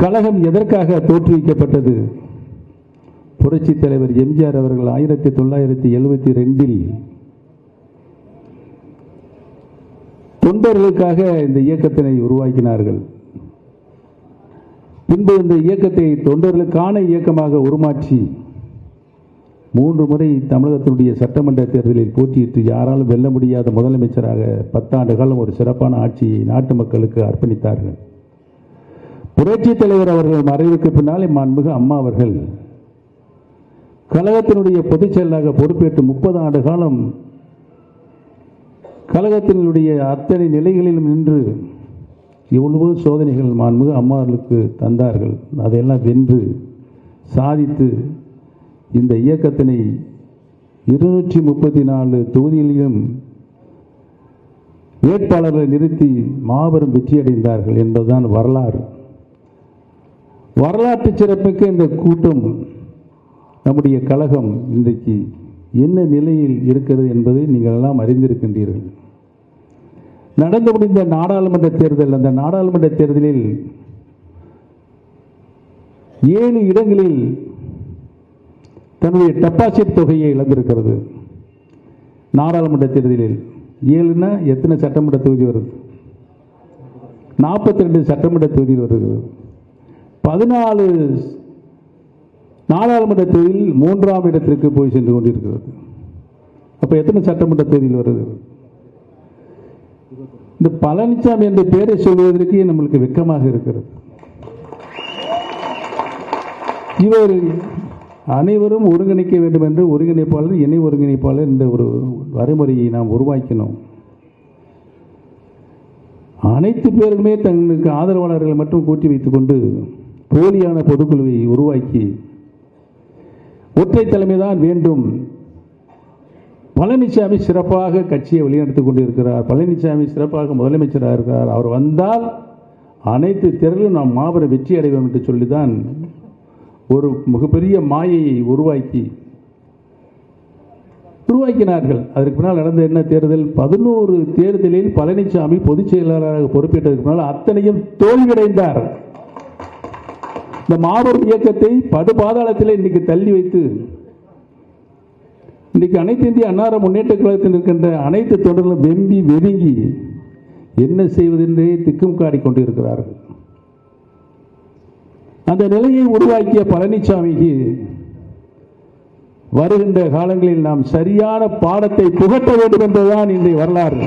கழகம் எதற்காக தோற்றுவிக்கப்பட்டது? புரட்சி தலைவர் எம்ஜிஆர் அவர்கள் ஆயிரத்தி தொள்ளாயிரத்தி எழுபத்தி ரெண்டில் தொண்டர்களுக்காக இந்த இயக்கத்தினை உருவாக்கினார்கள். பின்பு இந்த இயக்கத்தை தொண்டர்களுக்கான இயக்கமாக உருமாற்றி மூன்று முறை தமிழகத்தினுடைய சட்டமன்ற தேர்தலில் போட்டியிட்டு யாராலும் வெல்ல முடியாத முதலமைச்சராக பத்தாண்டு காலம் ஒரு சிறப்பான ஆட்சியை நாட்டு மக்களுக்கு அர்ப்பணித்தார்கள். புரட்சி தலைவர் அவர்கள் மறைவுக்கு பின்னாலே மாண்புமிகு அம்மா அவர்கள். கழகத்தினுடைய பொதுச் செயலாக பொறுப்பேற்று முப்பது ஆண்டு காலம் கழகத்தினுடைய அத்தனை நிலைகளிலும் நின்று இவ்வளவு சோதனைகள் மாண்புமிகு அம்மாவர்களுக்கு தந்தார்கள். அதையெல்லாம் வென்று சாதித்து இந்த இயக்கத்தினை இருநூற்றி முப்பத்தி நாலு தொகுதிகளிலும் வேட்பாளர்களை நிறுத்தி மாபெரும் வெற்றியடைந்தார்கள் என்பதுதான் வரலாறு. வரலாற்று சிறப்புக்கு இந்த கூட்டம் நம்முடைய கழகம் இன்றைக்கு என்ன நிலையில் இருக்கிறது என்பதை நீங்கள் எல்லாம் அறிந்திருக்கின்றீர்கள். நடந்து முடிந்த நாடாளுமன்ற தேர்தல் அந்த நாடாளுமன்ற தேர்தலில் ஏழு இடங்களில் தன்னுடைய டெபாசிட் தொகையை இழந்திருக்கிறது. நாடாளுமன்ற தேர்தலில் ஏழுனா எத்தனை சட்டமன்ற தொகுதி வருது? நாற்பத்தி ரெண்டு சட்டமன்ற தொகுதி வருகிறது. பதினாலு நாடாளுமன்ற தேர்தலில் மூன்றாம் இடத்திற்கு போய் சென்று கொண்டிருக்கிறது. அப்போ எத்தனை சட்டமன்ற தேர்தல் வருது? இந்த பழனிசாமி என்ற பெயரை சொல்வதற்கே நம்மளுக்கு வெக்கமாக இருக்கிறது. இவர் அனைவரும் ஒருங்கிணைக்க வேண்டும் என்று ஒருங்கிணைப்பாளர் இணை ஒருங்கிணைப்பாளர் என்ற ஒரு வரைமுறையை நாம் உருவாக்கினோம். அனைத்து பேருமே தங்களுக்கு ஆதரவாளர்களை மட்டும் கூட்டி வைத்துக்கொண்டு போலியான பொதுக்குழுவை உருவாக்கி ஒற்றை தலைமைதான் வேண்டும். பழனிசாமி சிறப்பாக கட்சியை வழிநடத்திக் கொண்டிருக்கிறார். பழனிசாமி சிறப்பாக முதலமைச்சராக இருக்கிறார் அவர் வந்தால் அனைத்து திறலும் நாம் மாபெரும் வெற்றி அடைவோம் என்று சொல்லிதான் ஒரு மிகப்பெரிய மாயையை உருவாக்கி உருவாக்கினார்கள். அதற்கு பின்னால் நடந்த என்ன தேர்தல்? பதினோரு தேர்தலில் பழனிசாமி பொதுச் செயலாளராக பொறுப்பேற்றதற்கு பின்னால் அத்தனையும் தோல்வியடைந்தார். இந்த மாபெரும் இயக்கத்தை படுபாதாளத்தில் இன்னைக்கு தள்ளி வைத்து இன்னைக்கு அனைத்து இந்திய அன்னார முன்னேற்ற கழகத்தில் இருக்கின்ற அனைத்து தொண்டர்களும் வெம்பி வெதுங்கி என்ன செய்வதென்றே திக்கும் காடிக் கொண்டிருக்கிறார்கள். அந்த நிலையை உருவாக்கிய பழனிசாமிக்கு வருகின்ற காலங்களில் நாம் சரியான பாடத்தை புகட்ட வேண்டும் என்றுதான் இன்றைய வரலாறு.